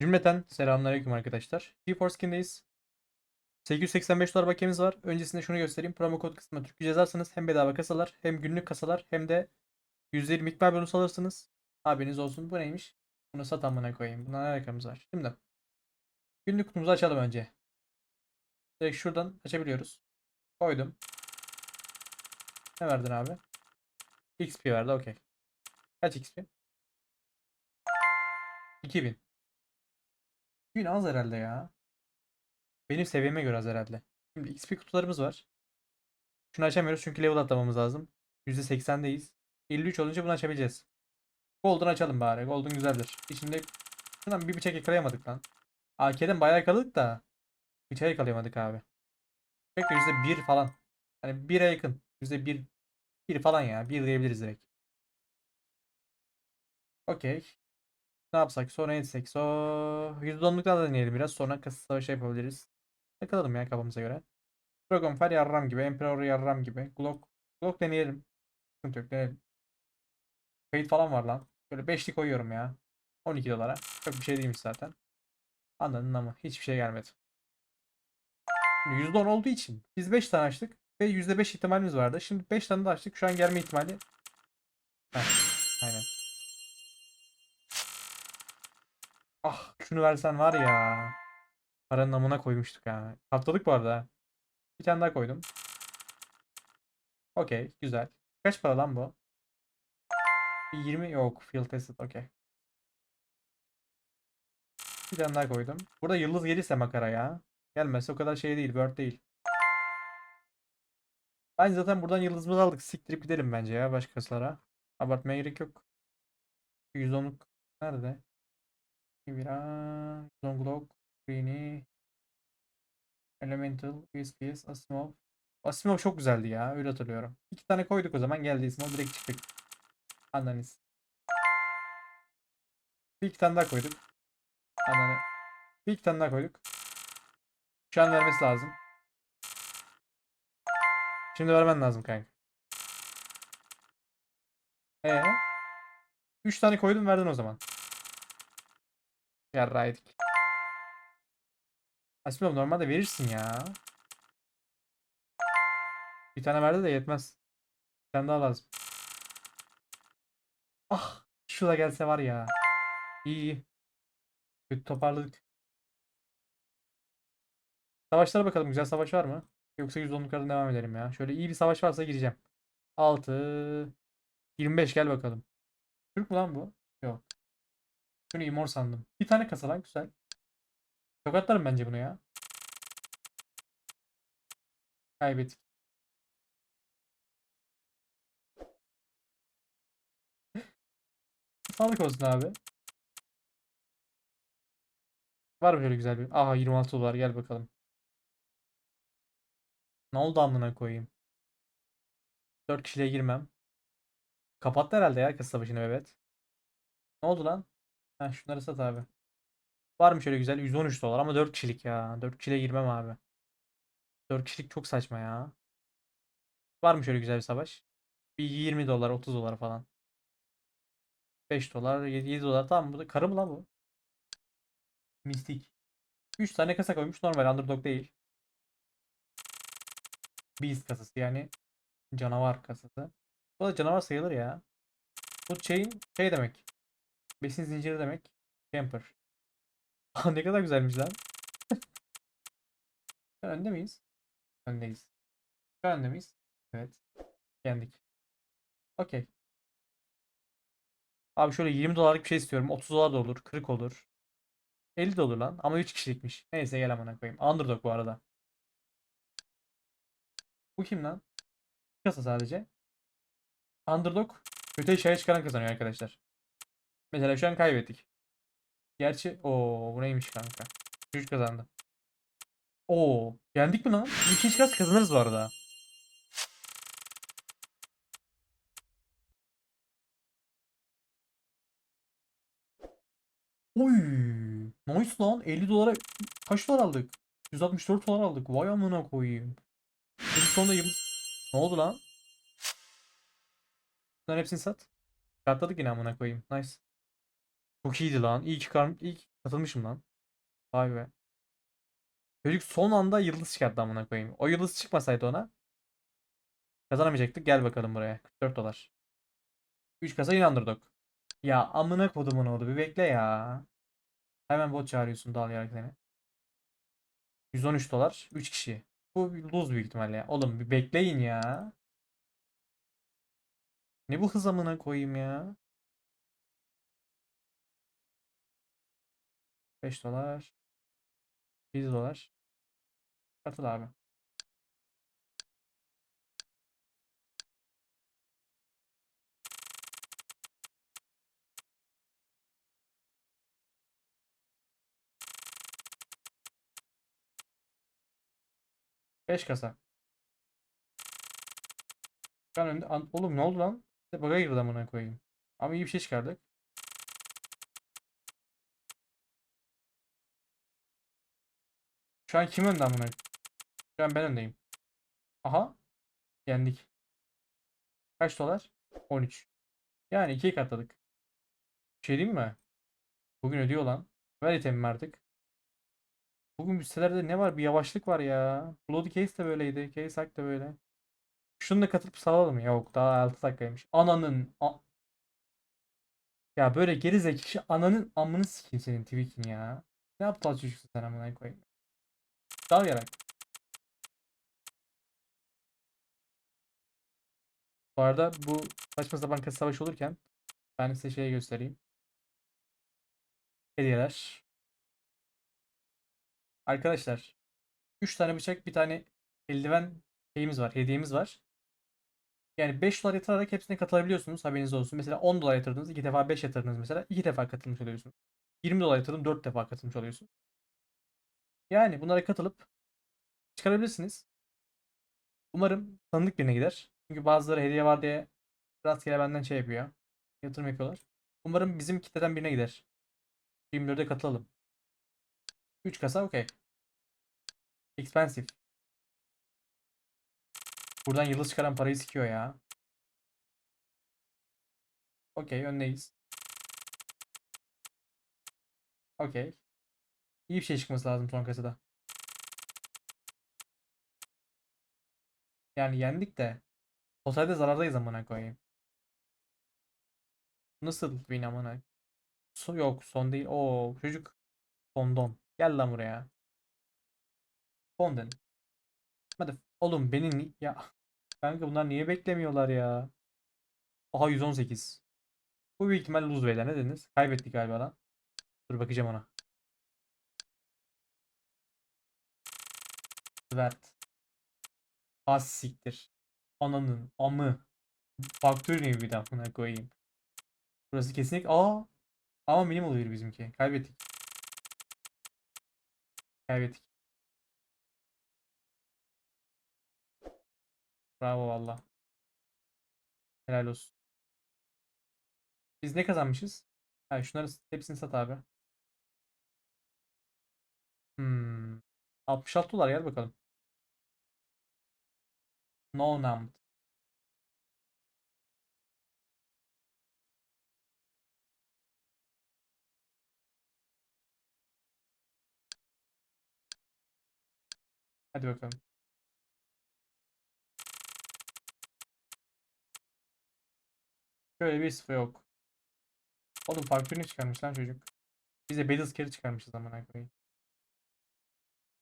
Cümleten selamünaleyküm arkadaşlar. GeForce Skin'deyiz. 885 dolar bakiyemiz var. Öncesinde şunu göstereyim. Promo kod kısmına Türkçe yazarsanız hem bedava kasalar hem günlük kasalar hem de %20 miktar bonus alırsınız. Haberiniz olsun. Bu neymiş? Bunu sat koyayım. Buna ne alakamız var? Şimdi günlük kutumuzu açalım önce. Direkt şuradan açabiliyoruz. Koydum. Ne verdin abi? XP verdi okey. Kaç XP? 2000. 2000 az herhalde ya. Benim seviyeme göre az herhalde. Şimdi XP kutularımız var. Şunu açamıyoruz çünkü level atlamamız lazım. %80'deyiz. 53 olunca bunu açabileceğiz. Golden açalım bari. Golden güzeldir. İçinde şundan bir bıçak yakalayamadık lan. AK'den bayağı yakaladık da bıçağı yakalayamadık abi. Pek %1 falan. Hani 1'e yakın. %1 1 falan ya. 1 diyebiliriz direkt. Okey. Ne yapsak? Sonra etsek. So %10'luktan da deneyelim biraz. Sonra kasa savaşı yapabiliriz. Bakalım ya kafamıza göre. Dragonfire yarram gibi. Emperor yarram gibi. Glock. Glock deneyelim. Sıkıntı yok deneyelim. Kayıt falan var lan. Böyle 5'li koyuyorum ya. 12 dolara. Çok bir şey değilmiş zaten. Anladın ama hiçbir şey gelmedi. Şimdi %10 olduğu için biz 5 tane açtık ve %5 ihtimalimiz vardı. Şimdi 5 tane de açtık. Şu an gelme ihtimali. Heh, aynen. Ah şunu versen var ya. Paranın amına koymuştuk ha. Katladık bu arada. Bir tane daha koydum. Okey güzel. Kaç para lan bu? Bir 20 yok. Field tested okey. Bir tane daha koydum. Burada yıldız gelirse makara ya. Gelmezse o kadar şey değil. Word değil. Ben zaten buradan yıldızımızı aldık. Siktirip gidelim bence ya başkasılara. Abartmaya gerek yok. 110'luk nerede? Bira, Zonglok, Greeny, Elemental, USPS, Asimov. Asimov çok güzeldi ya. Öyle hatırlıyorum. İki tane koyduk o zaman. Geldi Asimov. Direkt çıktık. Anladınız. Bir iki tane daha koyduk. Ananı. Bir iki tane daha koyduk. Şu an vermesi lazım. Şimdi vermen lazım kanka. Ee? Üç tane koydum verdin o zaman. Yarraydık. Asimov normalde verirsin ya. Bir tane verdi de yetmez. Bir tane daha lazım. Ah! Şu da gelse var ya. İyi iyi. Kötü toparladık. Savaşlara bakalım. Güzel savaş var mı? Yoksa 110'luklardan devam edelim ya. Şöyle iyi bir savaş varsa gireceğim. 6 25 gel bakalım. Türk mü lan bu? Yok. Şunu imor sandım. Bir tane kasa lan güzel. Tokatlarım bence bunu ya. Kaybettik. Sağlık olsun abi. Var mı şöyle güzel bir? Aha 26 dolar gel bakalım. Ne oldu amına koyayım? 4 kişiyle girmem. Kapattı herhalde ya kasa başını evet. Ne oldu lan? Ha şunları sat abi. Var mı şöyle güzel 113 dolar ama 4 kişilik ya. 4 kişiyle girmem abi. 4 kişilik çok saçma ya. Var mı şöyle güzel bir savaş? Bir 20 dolar 30 dolar falan. 5 dolar 7, 7 dolar tamam bu da karı mı lan bu? Mistik. 3 tane kasa koymuş normal underdog değil. Beast kasası yani canavar kasası. Bu da canavar sayılır ya. Bu chain şey demek. Besin zinciri demek. Camper. Ne kadar güzelmiş lan. Önde miyiz? Öndeyiz. Önde miyiz? Evet. Yendik. Okey. Abi şöyle 20 dolarlık bir şey istiyorum. 30 dolar da olur. 40 olur. 50 de olur lan. Ama 3 kişilikmiş. Neyse gel amına koyayım. Underdog bu arada. Bu kim lan? Kasa sadece. Underdog kötü eşyaya çıkaran kazanıyor arkadaşlar. Mesela şu an kaybettik. Gerçi o bu neymiş kanka. Çocuk kazandı. Oo, yendik mi lan? Bu ikinci kaz kazanırız bu arada. Oy, nice lan. 50 dolara kaç dolar aldık? 164 dolar aldık. Vay amına koyayım. Şimdi sonunda yıldız... Ne oldu lan? Bunların hepsini sat. Katladık yine amına koyayım. Nice. Çok iyiydi lan. İyi ki kar... Katılmışım lan. Vay be. Çocuk son anda yıldız çıkarttı amına koyayım. O yıldız çıkmasaydı ona kazanamayacaktık. Gel bakalım buraya. 44 dolar. 3 kasa inandırdık. Ya amına kodumun oldu. Bir bekle ya. Hemen bot çağırıyorsun dal yarak seni. 113 dolar. 3 kişi. Bu bir lose büyük ihtimalle ya. Oğlum bir bekleyin ya. Ne bu hız amına koyayım ya. 5 dolar. 7 dolar. Katıl abi. Beş kasa. Önde... An- Oğlum ne oldu lan? Baga girdi amına koyayım. Ama iyi bir şey çıkardık. Şu an kim önde amına? Şu an ben öndeyim. Aha. Yendik. Kaç dolar? 13. Yani ikiye katladık. Bir şey diyeyim mi? Bugün ödüyor lan. Ver itemimi artık. Bugün sitelerde ne var? Bir yavaşlık var ya. Bloody Case de böyleydi. Case Hack de böyle. Şunu da katılıp salalım. Yok daha 6 dakikaymış. Ananın. a- ya böyle geri zeki ananın amını sikeyim senin tweak'in ya. Ne aptal çocuksun sen amına koyayım. Dal yarak. Bu arada bu saçma sapan kasa savaşı olurken ben size şeyi göstereyim. Hediyeler. Arkadaşlar 3 tane bıçak bir tane eldiven şeyimiz var. Hediyemiz var. Yani 5 dolar yatırarak hepsine katılabiliyorsunuz. Haberiniz olsun. Mesela 10 dolar yatırdınız. 2 defa 5 yatırdınız mesela. 2 defa katılmış oluyorsunuz. 20 dolar yatırdım 4 defa katılmış oluyorsun. Yani bunlara katılıp çıkarabilirsiniz. Umarım tanıdık birine gider. Çünkü bazıları hediye var diye rastgele benden şey yapıyor. Yatırım yapıyorlar. Umarım bizim kitleden birine gider. 24'e katılalım. 3 kasa okey. Expensive. Buradan yıldız çıkaran parayı sikiyor ya. Okey öndeyiz. Okey. İyi bir şey çıkması lazım son kasada. Yani yendik de totalde zarardayız amına koyayım. Nasıl win amına? So yok son değil. Oo çocuk fondon. Gel lan buraya. Fondon. Hadi oğlum beni ni- ya kanka bunlar niye beklemiyorlar ya? Aha 118. Bu büyük ihtimal lose ne dediniz? Kaybettik galiba lan. Dur bakacağım ona. Svert. Az siktir. Ananın amı. Faktör ne bir daha koyayım. Burası kesinlikle aa ama minimal bir bizimki. Kaybettik. Kaybettik. Bravo valla. Helal olsun. Biz ne kazanmışız? Ha, şunları hepsini sat abi. Hmm. 66 dolar gel bakalım. No numbed. Hadi bakalım. Şöyle bir sıfır yok. Oğlum farklı ne çıkarmış lan çocuk. Biz de Battle Scare'ı çıkarmışız zaman koyayım.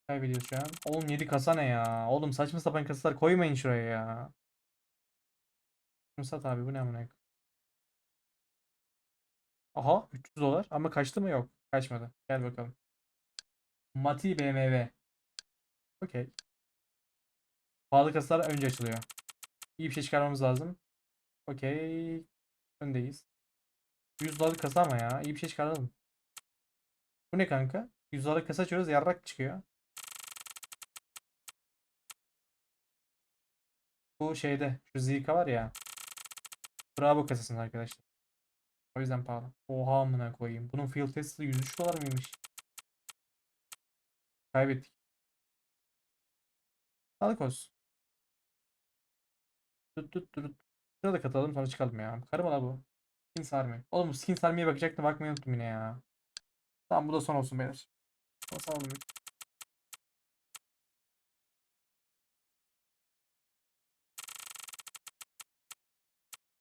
Kaybediyoruz şu an. Oğlum 7 kasa ne ya? Oğlum saçma sapan kasalar koymayın şuraya ya. Sat abi bu ne amına. Aha 300 dolar ama kaçtı mı yok. Kaçmadı. Gel bakalım. Mati BMW. Okey. Pahalı kasalar önce açılıyor. İyi bir şey çıkarmamız lazım. Okey. Öndeyiz. 100 dolarlık kasa ama ya. İyi bir şey çıkaralım. Bu ne kanka? 100 dolarlık kasa açıyoruz yarrak çıkıyor. Bu şeyde şu Zika var ya. Bravo kasasında arkadaşlar. O yüzden pahalı. Oha amına koyayım. Bunun field testi 103 dolar mıymış? Kaybettik. Sağlık olsun. Tut tut tut. Şuna da katalım sonra çıkalım ya. Karı mı bu? Skin sarmıyor. Oğlum skin sarmaya bakacaktım bakmayı unuttum yine ya. Tamam bu da son olsun beyler. Basalım. bir.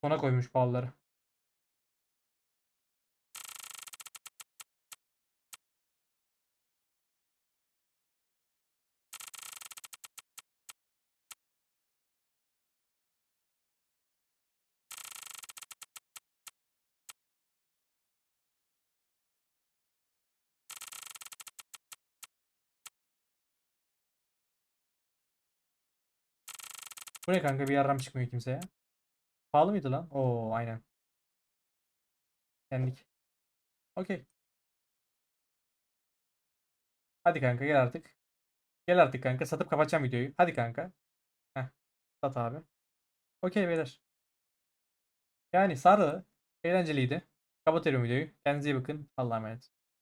Sona koymuş pahalıları. Bu ne kanka bir yarram çıkmıyor kimseye. Pahalı mıydı lan? Oo aynen. Yendik. Okey. Hadi kanka gel artık. Gel artık kanka. Satıp kapatacağım videoyu. Hadi kanka. Heh. Sat abi. Okey beyler. Yani sarı. Eğlenceliydi. Kapatıyorum videoyu. Kendinize iyi bakın. Allah'a emanet.